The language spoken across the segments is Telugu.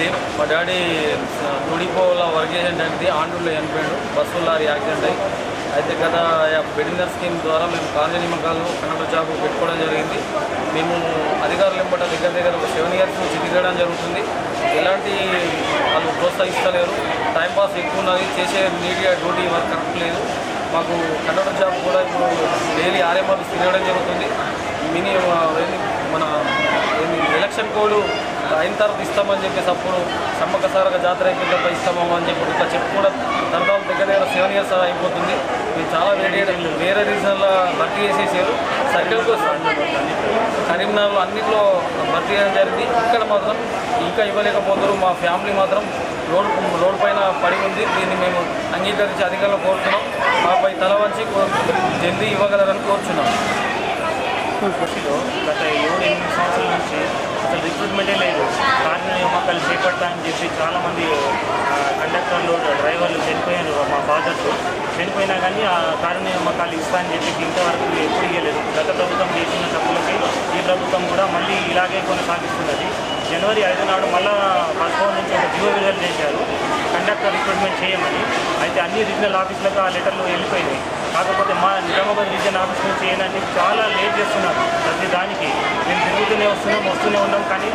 నా మా డాడీ తుడిపోలో వర్క్ చేసేటంటే ఆండ్రూలో చనిపోయాడు. బస్సు లారీ యాక్సిడెంట్ అయ్యి. అయితే గత బెడినర్ స్కీమ్ ద్వారా మేము కార్య నిమ్మకాలు కన్నడ జాబ్ పెట్టుకోవడం జరిగింది. మేము అధికారులు ఎంపట దగ్గర దగ్గర ఒక సెవెన్ ఇయర్స్ నుంచి తిరగడం జరుగుతుంది. ఎలాంటి వాళ్ళు ప్రోత్సహిస్తలేరు. టైంపాస్ ఎక్కువ ఉన్నది. చేసే మీడియా డ్యూటీ వర్క్ కరెక్ట్ లేదు. మాకు కన్నడ జాబ్ కూడా ఇప్పుడు డైలీ ఆర్ఎంఆర్ తిరగడం జరుగుతుంది. మినీ మన ఎలక్షన్ కోడ్ అయిన తర్వాత ఇస్తామని చెప్పేసి అప్పుడు సమ్మక సారక జాతర అయిపోయిన తర్వాత ఇస్తామమ్మా అని చెప్పి ఇట్లా చెప్పి కూడా దర్దాపు దగ్గర దగ్గర సెవెన్ ఇయర్స్ అయిపోతుంది. మేము చాలా వేరే వేరే రీజన్లో భర్తీ చేసేసారు. సర్కిల్కు కరీంనగర్లో అన్నింటిలో భర్తీ చేయడం జరిగింది. ఇక్కడ మాత్రం ఇంకా ఇవ్వలేకపోతారు మా ఫ్యామిలీ మాత్రం రోడ్ రోడ్ పైన పడి ఉంది. దీన్ని మేము అంగీకరించి అధికారులు కోరుతున్నాం. మాపై తల వంచి జల్దీ ఇవ్వగలరని కోరుచున్నాం కృషిలో గత ఏడు ఎనిమిది సంవత్సరాల నుంచి అసలు రిక్రూట్మెంటే లేదు కార్మిక చేపడతామని చెప్పి చాలామంది కండక్టర్లు డ్రైవర్లు చనిపోయారు. మా ఫాదర్స్ చనిపోయినా కానీ ఆ కార్మిక నియామకాలు ఇస్తా అని చెప్పి ఇంతవరకు ఎప్పుడు ఇవ్వలేదు గత ప్రభుత్వం చేసిన తప్పులకి ఈ ప్రభుత్వం కూడా మళ్ళీ ఇలాగే కొనసాగిస్తున్నది. జనవరి ఐదు నాడు మళ్ళా పదకొండు నుంచి ఒక జీవో విడుదల చేశారు. కండక్టర్ రిక్రూట్మెంట్ చేయమని. అయితే అన్ని రీజనల్ ఆఫీసులకు ఆ లెటర్లు వెళ్ళిపోయినాయి. కాకపోతే మా నిజామాబాద్ రీజనల్ ఆఫీస్ నుంచి ఏంటంటే చాలా లేట్ చేస్తున్నారు. ప్రతి దానికి మేము తిరుగుతూనే వస్తున్నాం వస్తూనే ఉన్నాం కానీ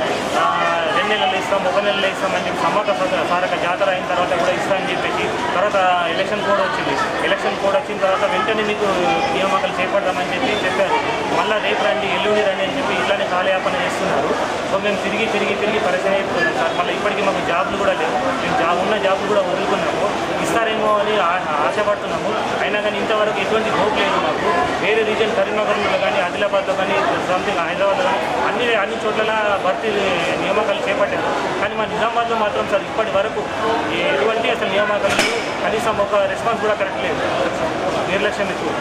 రెండు నెలలు ఇస్తాం ఒక ఇస్తామని అని చెప్పి సమ్మక సారక జాతర అయిన తర్వాత కూడా ఇస్తామని చెప్పేసి తర్వాత ఎలక్షన్ కోడ్ వచ్చింది. ఎలక్షన్ కోడ్ వచ్చిన తర్వాత వెంటనే మీకు నియామకాలు చేపడదామని చెప్పి చెప్పారు. మళ్ళీ రేపు రండి ఎల్లుండి రండి అని చెప్పి ఇట్లానే కాలయాపన చేస్తున్నారు. సో మేము తిరిగి తిరిగి తిరిగి పరిచయం అయిపోతున్నాం సార్. మళ్ళీ ఇప్పటికీ మాకు జాబ్లు కూడా లేవు. మేము జాబ్ ఉన్న జాబ్లు కూడా వదులుకున్నాము. ఇస్తారేమో అని ఆశపడుతున్నాము. అయినా కానీ ఇంతవరకు ఎటువంటి హోప్ లేదు మాకు. వేరే రీజన్ కరీంనగర్లో కానీ ఆదిలాబాద్లో కానీ సంథింగ్ హైదరాబాద్లో కానీ అన్ని అన్ని చోట్ల భర్తీ నియామకాలు చేపట్టారు. కానీ మా నిజామాబాద్లో మాత్రం సార్ ఇప్పటి వరకు ఎటువంటి అసలు నియామకాలు కనీసం ఒక రెస్పాన్స్ కూడా కరెక్ట్ లేదు. నిర్లక్ష్యం ఎక్కువ.